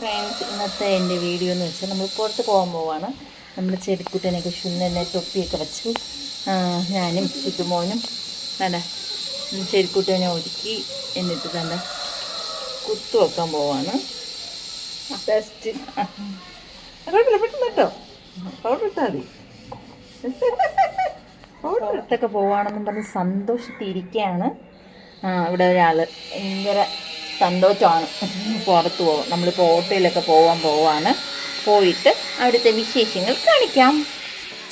Friends ഇന്നത്തെ എന്റെ video എന്ന് വെച്ചാൽ നമ്മൾ പുറത്ത് പോകാൻ പോവാണ്. നമ്മൾ ചെടിക്കുട്ടനൊക്കെ ശുന്നനെ തൊപ്പിയൊക്കെ വെച്ചു. ഞാനും ചുറ്റുമോനും വേണ്ട ചെടിക്കുട്ടനെ ഒരുക്കി എന്നിട്ട് തന്നെ കുത്തു വെക്കാൻ പോവാണ്. ടെസ്റ്റ് കുഴപ്പമില്ല പെട്ടെന്ന് കേട്ടോ. പൗഡർ ഇട്ടാൽ മതി. പുറത്തൊക്കെ പോവാണെന്നും പറഞ്ഞ് സന്തോഷത്തിരിക്കുകയാണ് ഇവിടെ ഒരാൾ ഭയങ്കര സന്തോഷമാണ്. പുറത്ത് പോകും നമ്മളിപ്പോൾ ഓട്ടോയിലൊക്കെ പോകാൻ പോവാണ്. പോയിട്ട് അവിടുത്തെ വിശേഷങ്ങൾ കാണിക്കാം.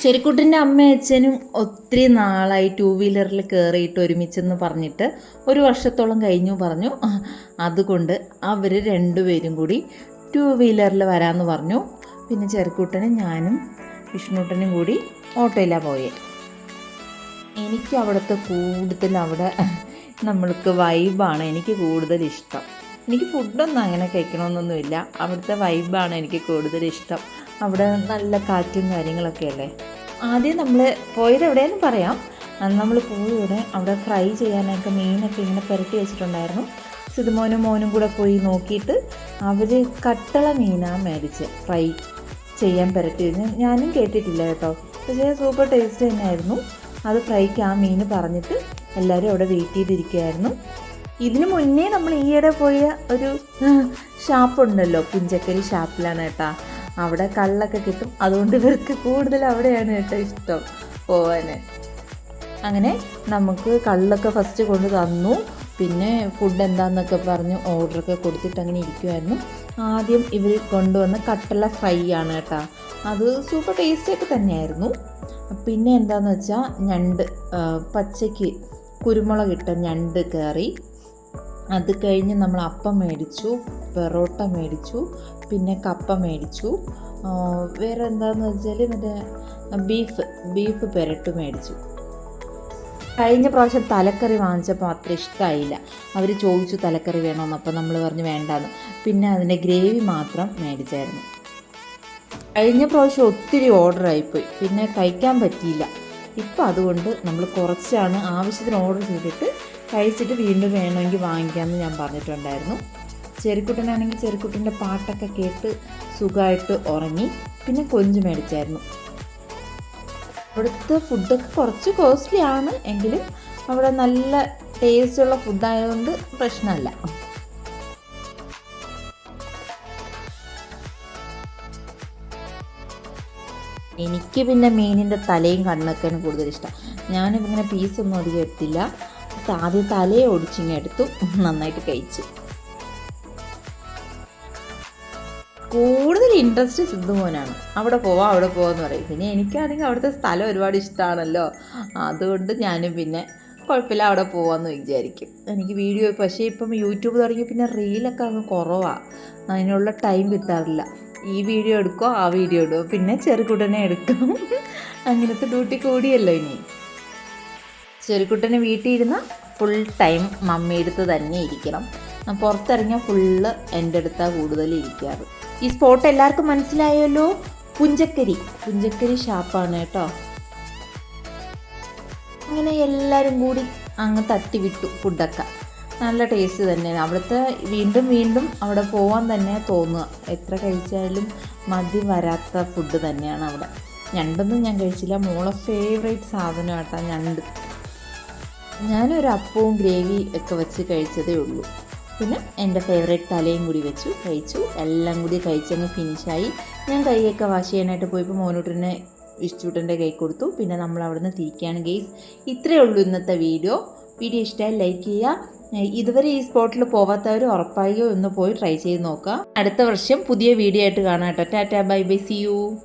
ചെറുക്കുട്ടിന്റെ അമ്മയും അച്ഛനും ഒത്തിരി നാളായി ടൂ വീലറിൽ കയറിയിട്ട് ഒരുമിച്ചെന്ന് പറഞ്ഞിട്ട് ഒരു വർഷത്തോളം കഴിഞ്ഞു പറഞ്ഞു. അതുകൊണ്ട് അവർ രണ്ടുപേരും കൂടി ടൂ വീലറിൽ വരാമെന്ന് പറഞ്ഞു. പിന്നെ ചെറുക്കുട്ടനും ഞാനും വിഷ്ണുട്ടനും കൂടി ഓട്ടോയിലാണ് പോയത് എനിക്ക് അവിടുത്തെ കൂടുതൽ അവിടെ നമ്മൾക്ക് വൈബാണ് എനിക്ക് കൂടുതൽ ഇഷ്ടം. എനിക്ക് ഫുഡൊന്നും അങ്ങനെ കഴിക്കണമെന്നൊന്നുമില്ല. അവിടുത്തെ വൈബാണ് എനിക്ക് കൂടുതൽ ഇഷ്ടം. അവിടെ നല്ല കാറ്റും കാര്യങ്ങളൊക്കെ അല്ലേ? ആദ്യം നമ്മൾ പോയത് എവിടെയെന്ന് പറയാം. നമ്മൾ പോയവിടെ അവിടെ ഫ്രൈ ചെയ്യാനൊക്കെ മീനൊക്കെ ഇങ്ങനെ പുരട്ടി വെച്ചിട്ടുണ്ടായിരുന്നു. സിതുമോനും മോനും കൂടെ പോയി നോക്കിയിട്ട് അവർ കട്ടള മീനാണ് മേടിച്ച് ഫ്രൈ ചെയ്യാൻ പുരട്ടി ഞാനും കേട്ടിട്ടില്ല കേട്ടോ. പക്ഷേ സൂപ്പർ ടേസ്റ്റ് തന്നെയായിരുന്നു. അത് ഫ്രൈക്ക് ആ മീൻ പറഞ്ഞിട്ട് എല്ലാവരും അവിടെ വെയിറ്റ് ചെയ്തിരിക്കുകയായിരുന്നു. ഇതിനു മുന്നേ നമ്മൾ ഈയിടെ പോയ ഒരു ഷാപ്പുണ്ടല്ലോ പുഞ്ചക്കരി ഷാപ്പിലാണ് കേട്ടാ. അവിടെ കള്ളൊക്കെ കിട്ടും. അതുകൊണ്ട് ഇവർക്ക് കൂടുതൽ അവിടെയാണ് കേട്ടോ ഇഷ്ടം പോവാൻ അങ്ങനെ നമുക്ക് കള്ളൊക്കെ ഫസ്റ്റ് കൊണ്ട് തന്നു. പിന്നെ ഫുഡ് എന്താന്നൊക്കെ പറഞ്ഞ് ഓർഡറൊക്കെ കൊടുത്തിട്ട് അങ്ങനെ ഇരിക്കുമായിരുന്നു ആദ്യം ഇവർ കൊണ്ടുവന്ന കട്ടല ഫ്രൈ ആണ് കേട്ടോ. അത് സൂപ്പർ ടേസ്റ്റി ഒക്കെ തന്നെയായിരുന്നു. പിന്നെ എന്താണെന്ന് വെച്ചാൽ ഞണ്ട് പച്ചയ്ക്ക് കുരുമുളക് ഇട്ട ഞണ്ട് കയറി. അത് കഴിഞ്ഞ് നമ്മൾ അപ്പം മേടിച്ചു പെറോട്ട മേടിച്ചു പിന്നെ കപ്പ മേടിച്ചു. വേറെ എന്താണെന്ന് വെച്ചാൽ മറ്റേ ബീഫ് ബീഫ് പെരട്ട് മേടിച്ചു. കഴിഞ്ഞ പ്രാവശ്യം തലക്കറി വാങ്ങിച്ചപ്പോൾ അത്ര ഇഷ്ടമായില്ല അവർ ചോദിച്ചു തലക്കറി വേണമെന്ന് അപ്പോൾ നമ്മൾ പറഞ്ഞു വേണ്ടാന്ന്. പിന്നെ അതിന്റെ ഗ്രേവി മാത്രം മേടിച്ചായിരുന്നു. കഴിഞ്ഞ പ്രാവശ്യം ഒത്തിരി ഓർഡർ ആയിപ്പോയി പിന്നെ കഴിക്കാൻ പറ്റിയില്ല. ഇപ്പം അതുകൊണ്ട് നമ്മൾ കുറച്ചാണ് ആവശ്യത്തിന് ഓർഡർ ചെയ്തിട്ട് കഴിച്ചിട്ട് വീണ്ടും വേണമെങ്കിൽ വാങ്ങിക്കാമെന്ന് ഞാൻ പറഞ്ഞിട്ടുണ്ടായിരുന്നു. ചെറുക്കുട്ടനാണെങ്കിൽ ചെറുക്കുട്ടന്റെ പാട്ടൊക്കെ കേട്ട് സുഖമായിട്ട് ഉറങ്ങി പിന്നെ കൊഞ്ച് മേടിച്ചായിരുന്നു. അവിടുത്തെ ഫുഡൊക്കെ കുറച്ച് കോസ്റ്റ്ലി ആണ് എങ്കിലും അവിടെ നല്ല ടേസ്റ്റുള്ള ഫുഡായതുകൊണ്ട് പ്രശ്നമല്ല. എനിക്ക് പിന്നെ മീനിന്റെ തലയും കണ്ണൊക്കെയാണ് കൂടുതൽ ഇഷ്ടം. ഞാനിങ്ങനെ പീസൊന്നും അധികം എടുത്തില്ല. ആദ്യം തലയെ ഒടിച്ചിങ്ങനെ എടുത്തു. നന്നായിട്ട് കഴിച്ചു. കൂടുതൽ ഇൻട്രസ്റ്റ് സിദ്ധുമോനാണ്. അവിടെ പോവാം അവിടെ പോവാന്ന് പറയും. പിന്നെ എനിക്കാണെങ്കിൽ അവിടുത്തെ സ്ഥലം ഒരുപാട് ഇഷ്ടമാണല്ലോ അതുകൊണ്ട് ഞാനും പിന്നെ കുഴപ്പമില്ല അവിടെ പോവാന്ന് വിചാരിക്കും. എനിക്ക് വീഡിയോ പക്ഷേ ഇപ്പം യൂട്യൂബ് തുടങ്ങി പിന്നെ റീലൊക്കെ അങ്ങ് കുറവാണ് അതിനുള്ള ടൈം കിട്ടാറില്ല. ഈ വീഡിയോ എടുക്കോ ആ വീഡിയോ ഇടുമോ പിന്നെ ചെറുകുട്ടനെ എടുക്കും. അങ്ങനത്തെ ഡ്യൂട്ടി കൂടിയല്ലോ ഇനി. ചെറുകുട്ടനെ വീട്ടിൽ ഇരുന്ന ഫുൾ ടൈം മമ്മിയെടുത്ത് തന്നെ ഇരിക്കണം. പുറത്തിറങ്ങിയാൽ ഫുള്ള് എന്റെ അടുത്താണ് കൂടുതൽ ഇരിക്കാറ്. ഈ സ്പോട്ട് എല്ലാവർക്കും മനസ്സിലായല്ലോ? പുഞ്ചക്കരി. പുഞ്ചക്കരി ഷാപ്പാണ് കേട്ടോ. അങ്ങനെ എല്ലാവരും കൂടി അങ്ങ് തട്ടി വിട്ടു ഫുഡൊക്കെ നല്ല ടേസ്റ്റ് തന്നെയാണ്. അവിടുത്തെ വീണ്ടും വീണ്ടും അവിടെ പോകാൻ തന്നെ തോന്നുക. എത്ര കഴിച്ചാലും മതി വരാത്ത ഫുഡ് തന്നെയാണ് അവിടെ. ഞണ്ടൊന്നും ഞാൻ കഴിച്ചില്ല. മോളെ ഫേവറേറ്റ് സാധനമായിട്ടാണ് ഞണ്ട്. ഞാനൊരു അപ്പവും ഗ്രേവി ഒക്കെ വെച്ച് കഴിച്ചതേ ഉള്ളൂ. പിന്നെ എന്റെ ഫേവറേറ്റ് തലയും കൂടി വെച്ചു കഴിച്ചു. എല്ലാം കൂടി കഴിച്ചങ്ങ് ഫിനിഷായി ഞാൻ കൈയൊക്കെ വാഷ് ചെയ്യാനായിട്ട് പോയപ്പോൾ മോനൂട്ടിനെ വിഷ്ണുട്ടന്റെ കൈ കൊടുത്തു. പിന്നെ നമ്മൾ അവിടുന്ന് തിരിക്കുകയാണ് ഗെയ്സ് ഇത്രയേ ഉള്ളൂ ഇന്നത്തെ വീഡിയോ വീഡിയോ ഇഷ്ടമായി ലൈക്ക് ചെയ്യുക. ഇതുവരെ ഈ സ്പോട്ടിൽ പോവാത്തവർ ഉറപ്പായോ ഒന്ന് പോയി ട്രൈ ചെയ്ത് നോക്കുക. അടുത്ത വർഷം പുതിയ വീഡിയോ ആയിട്ട് കാണാം കേട്ടോ. Tata bye bye see you.